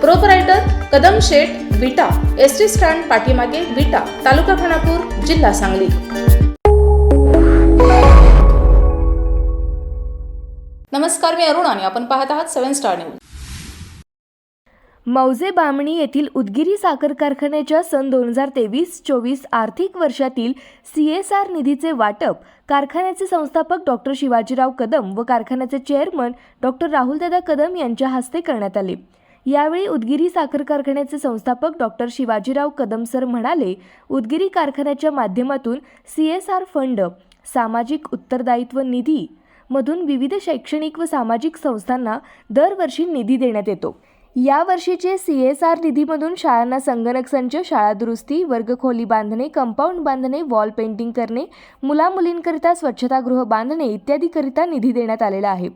proprietor Kadam Sheth Vita S T stand पाठीमागे विटा तालुका खानापूर जिल्हा सांगली नमस्कार मी अरुण आणि आपण पाहत आहात सेव्हन स्टार न्यूज मौजे बामणी येथील उदगिरी साखर कारखान्याच्या सन दोन हजार तेवीस चोवीस आर्थिक वर्षातील सी एस आर निधीचे वाटप कारखान्याचे संस्थापक डॉक्टर शिवाजीराव कदम व कारखान्याचे चेअरमन डॉक्टर राहुलदादा कदम यांच्या हस्ते करण्यात आले. यावेळी उदगिरी साखर कारखान्याचे संस्थापक डॉक्टर शिवाजीराव कदम सर म्हणाले उदगिरी कारखान्याच्या माध्यमातून सी एस आर फंड सामाजिक उत्तरदायित्व निधी मधून विविध शैक्षणिक व सामाजिक संस्थांना दरवर्षी निधी देण्यात येतो. या वर्षीचे सी एस आर निधीमधून शाळांना संगणक संच शाळा दुरुस्ती वर्गखोली बांधणे कंपाऊंड बांधणे वॉल पेंटिंग करणे मुलामुलींकरिता स्वच्छतागृह बांधणे इत्यादीकरिता निधी देण्यात आलेला आहे.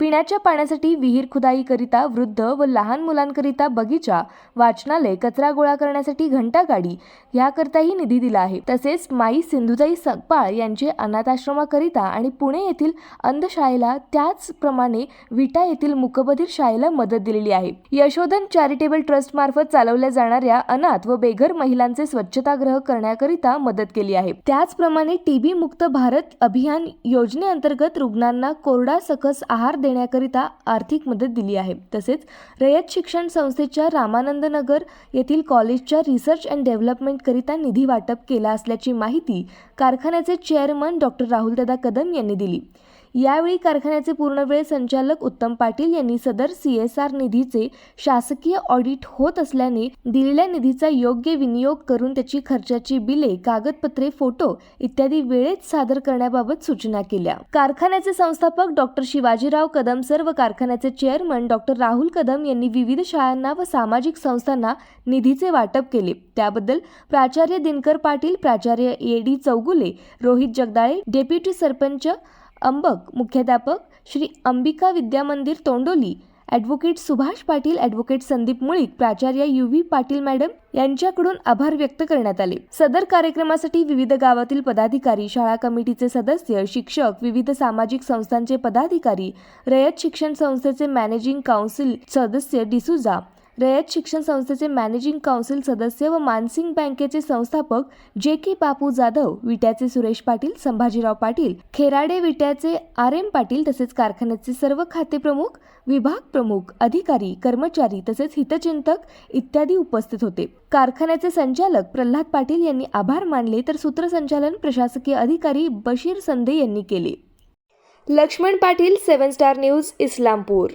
पिण्याच्या पाण्यासाठी विहीर खुदाईकरिता वृद्ध व लहान मुलांकरिता बगीचा वाचनालय कचरा गोळा करण्यासाठी घंटागाडी याकरिताही निधी दिला आहे. तसेच माई सिंधुताई सकपाळ यांचे अनाथाश्रमाकरिता आणि पुणे येथील अंधशाळेला त्याचप्रमाणे विटा येथील मुकबधीर शाळेला मदत दिलेली आहे. यशोधन चॅरिटेबल ट्रस्ट मार्फत चालवल्या जाणाऱ्या अनाथ व बेघर महिलांचे स्वच्छताग्रह करण्याकरिता मदत केली आहे. त्याचप्रमाणे टीबी मुक्त भारत अभियान योजनेअंतर्गत रुग्णांना कोरडा सकस आहार देण्याकरिता आर्थिक मदत दिली आहे. तसेच रयत शिक्षण संस्थेच्या रामानंद नगर येथील कॉलेजच्या रिसर्च अँड डेव्हलपमेंटकरिता निधी वाटप केला असल्याची माहिती कारखान्याचे चेअरमन डॉक्टर राहुलदादा कदम यांनी दिली. यावेळी कारखान्याचे पूर्णवेळ संचालक उत्तम पाटील यांनी सदर सी एस आर निधीचे शासकीय ऑडिट होत असल्याने दिलेल्या निधीचा योग्य विनियोग करून त्याची खर्चाची बिले कागदपत्रे फोटो इत्यादी वेळेत सादर करण्याबाबत सूचना केल्या. कारखान्याचे संस्थापक डॉक्टर शिवाजीराव कदम सर व कारखान्याचे चेअरमन डॉक्टर राहुल कदम यांनी विविध शाळांना व सामाजिक संस्थांना निधीचे वाटप केले. त्याबद्दल प्राचार्य दिनकर पाटील प्राचार्य A D Chougule Rohit Jagdale deputy sarpanch Ambak मुख्याध्यापक श्री अंबिका विद्या मंदिर तोंडोली ॲडव्होकेट सुभाष पाटील ॲडव्होकेट संदीप मुळीक प्राचार्य यू व्ही पाटील मॅडम यांच्याकडून आभार व्यक्त करण्यात आले. सदर कार्यक्रमासाठी विविध गावातील पदाधिकारी शाळा कमिटीचे सदस्य शिक्षक विविध सामाजिक संस्थांचे पदाधिकारी रयत शिक्षण संस्थेचे मॅनेजिंग काउन्सिल सदस्य डिसुजा रयत शिक्षण संस्थेचे मॅनेजिंग काउन्सिल सदस्य व मानसिंग बँकेचे संस्थापक जे के बापू जाधव विट्याचे सुरेश पाटील संभाजीराव पाटील खेराडे विट्याचे आर एम पाटील तसेच कारखान्याचे सर्व खाते प्रमुख विभाग प्रमुख अधिकारी कर्मचारी तसेच हितचिंतक इत्यादी उपस्थित होते. कारखान्याचे संचालक प्रल्हाद पाटील यांनी आभार मानले तर सूत्रसंचालन प्रशासकीय अधिकारी बशीर संदे यांनी केले. Laxman Patil seven star news Islampur.